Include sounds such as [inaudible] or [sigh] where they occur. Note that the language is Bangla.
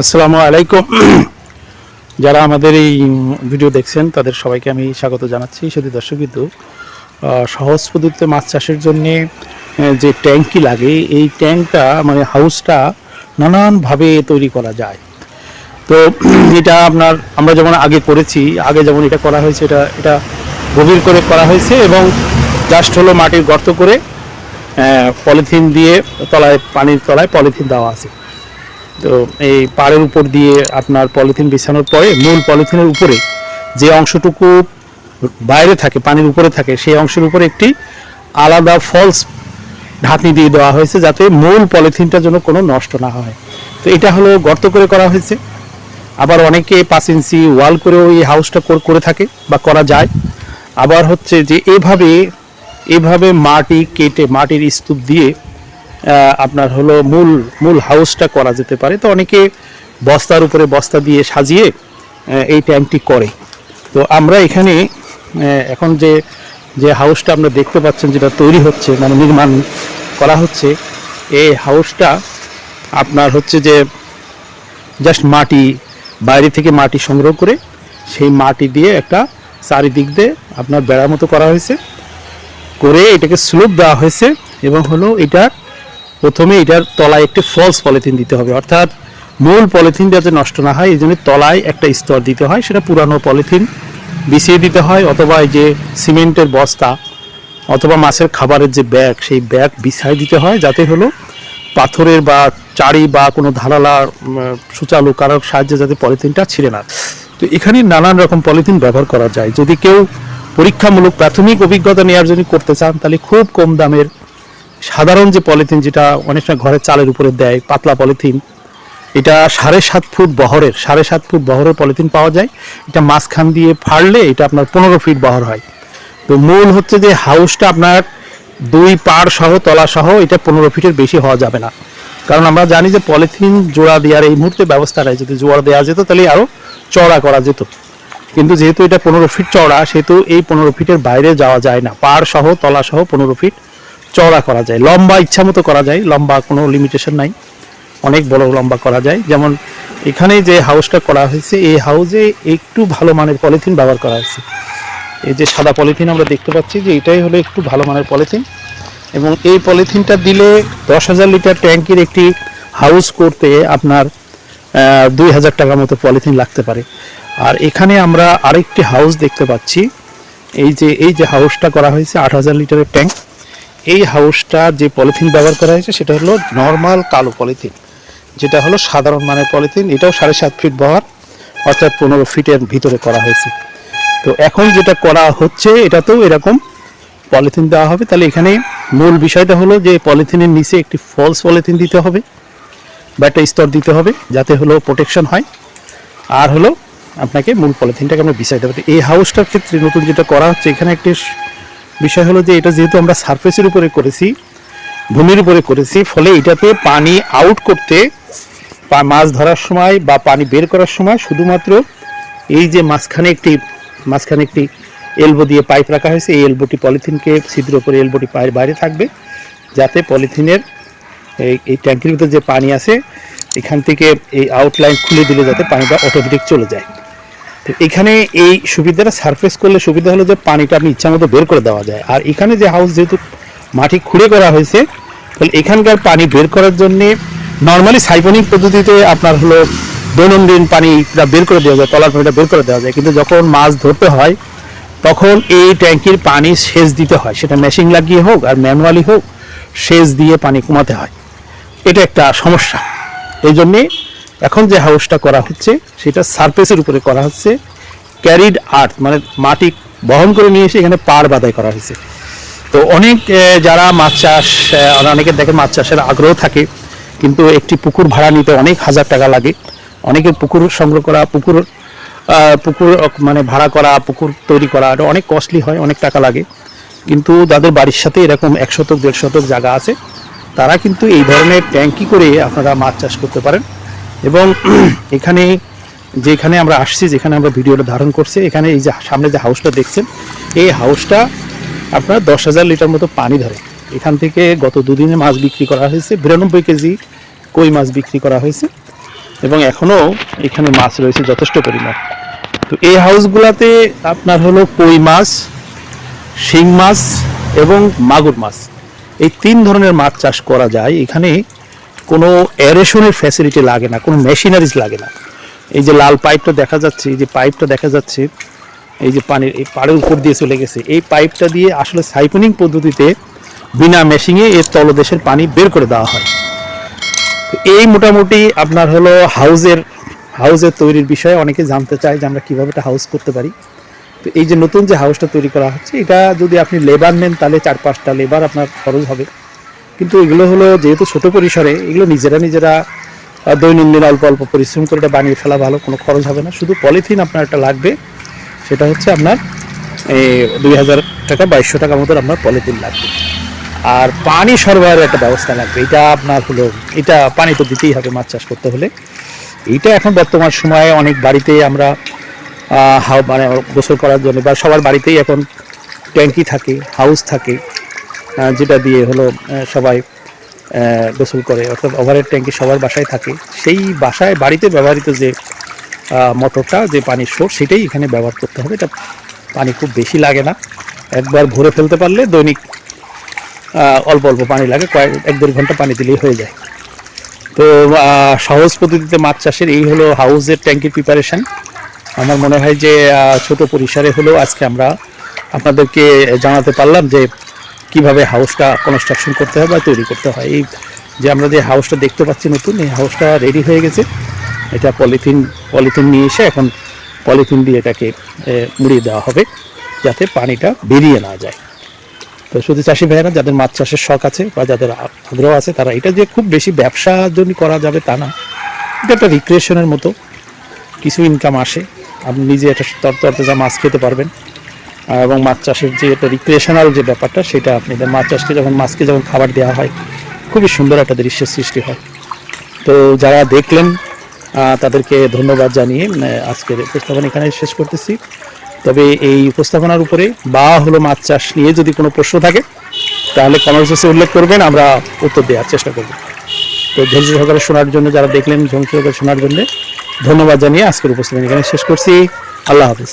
আসসালামু আলাইকুম। যারা আমাদের এই ভিডিও দেখছেন, তাদের সবাইকে আমি স্বাগত জানাচ্ছি। শুধু দর্শক কিন্তু সহজ পদ্ধতিতে মাছ চাষের জন্য যে ট্যাঙ্কি লাগে, এই ট্যাঙ্কটা মানে হাউসটা নানানভাবে তৈরি করা যায়। তো এটা আপনার, আমরা যেমন আগে করেছি, আগে যেমন এটা করা হয়েছে, এটা এটা গভীর করে করা হয়েছে এবং জাস্ট হলো মাটির গর্ত করে পলিথিন দিয়ে তলায়, পানির তলায় পলিথিন দেওয়া আছে। তো এই পাড়ের উপর দিয়ে আপনার পলিথিন বিছানোর পরে, মূল পলিথিনের উপরে যে অংশটুকু বাইরে থাকে, পানির উপরে থাকে, সেই অংশের উপরে একটি আলাদা ফলস ঢাকনি দিয়ে দেওয়া হয়েছে যাতে মূল পলিথিনটা যেন কোনো নষ্ট না হয়। তো এটা হলো গর্ত করে করা হয়েছে। আবার অনেকে পাঁচ ইঞ্চি ওয়াল করেও এই হাউসটা কর- থাকে বা করা যায়। আবার হচ্ছে যে এভাবে এভাবে মাটি কেটে, মাটির স্তূপ দিয়ে আপনার হলো মূল মূল হাউসটা করা যেতে পারে। তো অনেকে বস্তার উপরে বস্তা দিয়ে সাজিয়ে এই ট্যাঙ্কটি করে। তো আমরা এখানে এখন যে যে হাউসটা আপনারা দেখতে পাচ্ছেন যেটা তৈরি হচ্ছে মানে নির্মাণ করা হচ্ছে, এই হাউসটা আপনার হচ্ছে যে জাস্ট মাটি, বাইরে থেকে মাটি সংগ্রহ করে সেই মাটি দিয়ে একটা চারিদিক দিয়ে আপনার বেড়ার মতো করা হয়েছে। করে এটাকে স্লোপ দেওয়া হয়েছে এবং হলো এটার প্রথমে এটার তলায় একটি ফলস পলিথিন দিতে হবে। অর্থাৎ মূল পলিথিন যাতে নষ্ট না হয়, এই জন্য তলায় একটা স্তর দিতে হয়, সেটা পুরানো পলিথিন বিছিয়ে দিতে হয়, অথবা এই যে সিমেন্টের বস্তা, অথবা মাছের খাবারের যে ব্যাগ, সেই ব্যাগ বিছাই দিতে হয়, যাতে হলো পাথরের বা চারি বা কোনো ধারালা সুচালু কারোর সাহায্যে যাতে পলিথিনটা ছিঁড়ে না। তো এখানে নানান রকম পলিথিন ব্যবহার করা যায়। যদি কেউ পরীক্ষামূলক প্রাথমিক অভিজ্ঞতা নেওয়ার জন্য করতে চান, তাহলে খুব কম দামের সাধারণ যে পলিথিন যেটা অনেক সময় ঘরের চালের উপরে দেয়, পাতলা পলিথিন, এটা সাড়ে সাত ফুট বহরের, সাড়ে সাত ফুট বহরের পলিথিন পাওয়া যায়। এটা মাঝখান দিয়ে ফাড়লে এটা আপনার পনেরো ফিট বহর হয়। তো মূল হচ্ছে যে হাউসটা আপনার দুই পাড় সহ, তলা সহ, এটা পনেরো ফিটের বেশি হওয়া যাবে না। কারণ আমরা জানি যে পলিথিন জোড়া দেওয়ার এই মুহূর্তে ব্যবস্থা যদি জোড়া দেওয়া যেত তাহলে আরও চওড়া করা যেত। কিন্তু যেহেতু এটা পনেরো ফিট চওড়া, সেহেতু এই পনেরো ফিটের বাইরে যাওয়া যায় না। পাড় সহ, তলা সহ পনেরো ফিট চওড়া করা যায়, লম্বা ইচ্ছা মতো করা যায়, লম্বা কোনো লিমিটেশন নাই, অনেক বড় লম্বা করা যায়। যেমন এখানে যে হাউসটা করা হয়েছে, এই হাউসে একটু ভালো মানের পলিথিন ব্যবহার করা হয়েছে। এই যে সাদা পলিথিন আমরা দেখতে পাচ্ছি যে এটাই হলো একটু ভালো মানের পলিথিন এবং এই পলিথিনটা দিলে দশ হাজার লিটার ট্যাঙ্কির একটি হাউস করতে আপনার দুই হাজার টাকার মতো পলিথিন লাগতে পারে। আর এখানে আমরা আরেকটি হাউস দেখতে পাচ্ছি। এই যে এই যে হাউসটা করা হয়েছে আট হাজার লিটারের ট্যাঙ্ক এই হাউসটা যে পলিথিন ব্যবহার করা হয়েছে, সেটা হলো নর্মাল কালো পলিথিন। যেটা হলো সাধারণ মানের পলিথিন, এটাও সাড়ে সাত ফিট বহর, অর্থাৎ পনেরো ফিটের ভিতরে করা হয়েছে। তো এখন যেটা করা হচ্ছে, এটাতেও এরকম পলিথিন দেওয়া হবে। তাহলে এখানে মূল বিষয়টা হলো যে পলিথিনের নিচে একটি ফলস পলিথিন দিতে হবে, বা একটা স্তর দিতে হবে, যাতে হলো প্রোটেকশন হয়। আর হলো আপনাকে মূল পলিথিনটাকে আমরা বিছাইতে হবে এই হাউসটার ক্ষেত্রে নতুন যেটা করা হচ্ছে, এখানে একটি বিষয় হলো যে এটা যেহেতু আমরা সারফেসের উপরে করেছি, ভূমির উপরে করেছি, ফলে এটাতে পানি আউট করতে মাছ ধরার সময় বা পানি বের করার সময় শুধুমাত্র এই যে মাঝখানে একটি মাঝখানে একটি এলবো দিয়ে পাইপ রাখা হয়েছে, এই এলবোটি পলিথিনকে ছিদ্র করে এলবোটি পায়ের বাইরে থাকবে, যাতে পলিথিনের এই ট্যাঙ্কির ভিতরে যে পানি আছে, এখান থেকে এই আউটলাইন খুলে দিলে যাতে পানিটা অটোমেটিক চলে যায়। তো এখানে এই সুবিধাটা সারফেস করলে সুবিধা হলো যে পানিটা আপনি ইচ্ছা মতো বের করে দেওয়া যায়। আর এখানে যে হাউস যেহেতু মাটি খুঁড়ে করা হয়েছে, তাহলে এখানকার পানি বের করার জন্যে নর্মালি সাইফনিক পদ্ধতিতে আপনার হলো দৈনন্দিন পানিটা বের করে দেওয়া যায়, তলার পানিটা বের করে দেওয়া যায়। কিন্তু যখন মাছ ধরতে হয়, তখন এই ট্যাঙ্কির পানি সেচ দিতে হয়। সেটা মেশিন লাগিয়ে হোক আর ম্যানুয়ালি হোক, সেচ দিয়ে পানি কমাতে হয়। এটা একটা সমস্যা। এই জন্যে এখন যে হাউসটা করা হচ্ছে, সেটা সারফেসের উপরে করা হচ্ছে ক্যারিড আর্থ মানে মাটি বহন করে নিয়ে এসে এখানে পাড় বাদাই করা হয়েছে। তো অনেক যারা মাছ চাষ অনেকের দেখে মাছ চাষের আগ্রহ থাকে, কিন্তু একটি পুকুর ভাড়া নিতে অনেক হাজার টাকা লাগে। অনেকের পুকুর সংগ্রহ করা, পুকুর পুকুর মানে ভাড়া করা, পুকুর তৈরি করা, এটা অনেক কস্টলি হয়, অনেক টাকা লাগে। কিন্তু যাদের বাড়ির সাথে এরকম এক শতক দেড় শতক জায়গা আছে। তারা কিন্তু এই ধরনের ট্যাঙ্কি করে আপনারা মাছ চাষ করতে পারেন। এবং [clears throat] এখানে, যেখানে আমরা আসছি, যেখানে আমরা ভিডিওটা ধারণ করছি, এখানে এই যে সামনে যে হাউসটা দেখছেন, এই হাউসটা আপনার দশ হাজার লিটার মতো পানি ধরে। এখান থেকে গত দুদিনে মাছ বিক্রি করা হয়েছে, বিরানব্বই কেজি কই মাছ বিক্রি করা হয়েছে এবং এখনও এখানে মাছ রয়েছে যথেষ্ট পরিমাণ। তো এই হাউসগুলাতে আপনার হলো কই মাছ, শিং মাছ এবং মাগুর মাছ। এই তিন ধরনের মাছ চাষ করা যায়। এখানে কোনো অ্যারেশনের ফ্যাসিলিটি লাগে না, কোনো মেশিনারিজ লাগে না। এই যে লাল পাইপটা দেখা যাচ্ছে, এই যে পাইপটা দেখা যাচ্ছে, এই যে পানির, এই পাড়ের উপর দিয়ে চলে গেছে, এই পাইপটা দিয়ে আসলে সাইপনিং পদ্ধতিতে বিনা মেশিংয়ে এর তলদেশের পানি বের করে দেওয়া হয়। এই মোটামুটি আপনার হলো হাউজের হাউজের তৈরির বিষয়ে অনেকে জানতে চায় যে আমরা কীভাবে একটা হাউস করতে পারি। তো এই যে নতুন যে হাউসটা তৈরি করা হচ্ছে, এটা যদি আপনি লেবার নেন, তাহলে চার পাঁচটা লেবার আপনার খরচ হবে। কিন্তু এগুলো হলো যেহেতু ছোট পরিসরে, এগুলো নিজেরা নিজেরা দৈনন্দিন অল্প অল্প পরিশ্রম করে এটা বানিয়ে ফেলা ভালো, কোনো খরচ হবে না। শুধু পলিথিন আপনার একটা লাগবে, সেটা হচ্ছে আপনার দুই হাজার টাকা, বাইশশো টাকা মতো আপনার পলিথিন লাগবে। আর পানি সরবরাহের একটা ব্যবস্থা লাগবে, এটা আপনার হলো, এটা পানি তো দিতেই হবে মাছ চাষ করতে হলে। এইটা এখন বর্তমান সময়ে অনেক বাড়িতে আমরা হাও মানে গোসল করার জন্য বা সবার বাড়িতেই এখন ট্যাঙ্কি থাকে, হাউস থাকে। যেটা দিয়ে হলো সবাই গোসল করে, অর্থাৎ ওভারের ট্যাঙ্কি সবার বাসায় থাকে। সেই বাসায়, বাড়িতে ব্যবহৃত যে মোটরটা, যে পানির সোর্স, সেটাই এখানে ব্যবহার করতে হবে। এটা পানি খুব বেশি লাগে না। একবার ভরে ফেলতে পারলে দৈনিক অল্প অল্প পানি লাগে, কয়েক, এক দেড় ঘণ্টা পানি দিলেই হয়ে যায়। তো সহজ পদ্ধতিতে মাছ চাষের এই হলো হাউসের ট্যাঙ্কির প্রিপারেশান আমার মনে হয় যে ছোট পরিসরে হলেও আজকে আমরা আপনাদেরকে জানাতে পারলাম যে কীভাবে হাউসটা কনস্ট্রাকশন করতে হয় বা তৈরি করতে হয়। এই যে আমরা যে হাউসটা দেখতে পাচ্ছি নতুন, এই হাউসটা রেডি হয়ে গেছে। এটা পলিথিন পলিথিন নিয়ে এসে এখন পলিথিন দিয়ে এটাকে মুড়িয়ে দেওয়া হবে, যাতে পানিটা বেরিয়ে না যায়। তো শুধু চাষি ভাইয়েরা, যাদের মাছ চাষের শখ আছে বা যাদের আগ্রহ আছে, তারা এটা যে খুব বেশি ব্যবসা জন্য করা যাবে তা না। এটা একটা রিক্রিয়েশনের মতো। কিছু ইনকাম আসে। আপনি নিজে একটা তর তরতাজা মাছ খেতে পারবেন। এবং মাছ চাষের যে একটা রিক্রিয়েশনাল যে ব্যাপারটা, সেটা আপনি মাছ চাষকে যখন, মাছকে যখন খাবার দেওয়া হয়, খুবই সুন্দর একটা দৃশ্যের সৃষ্টি হয়। তো যারা দেখলেন তাদেরকে ধন্যবাদ জানিয়ে আজকের উপস্থাপনা এখানে শেষ করতেছি। তবে এই উপস্থাপনার উপরে বা হলো মাছ চাষ নিয়ে যদি কোনো প্রশ্ন থাকে, তাহলে কমেন্ট বক্সে উল্লেখ করবেন, আমরা উত্তর দেওয়ার চেষ্টা করব। তো ধৈর্য সহকারে শোনার জন্য, যারা দেখলেন, ধৈর্য সহকারে শোনার জন্য ধন্যবাদ জানিয়ে আজকের উপস্থাপনা এখানে শেষ করছি। আল্লাহ হাফিজ।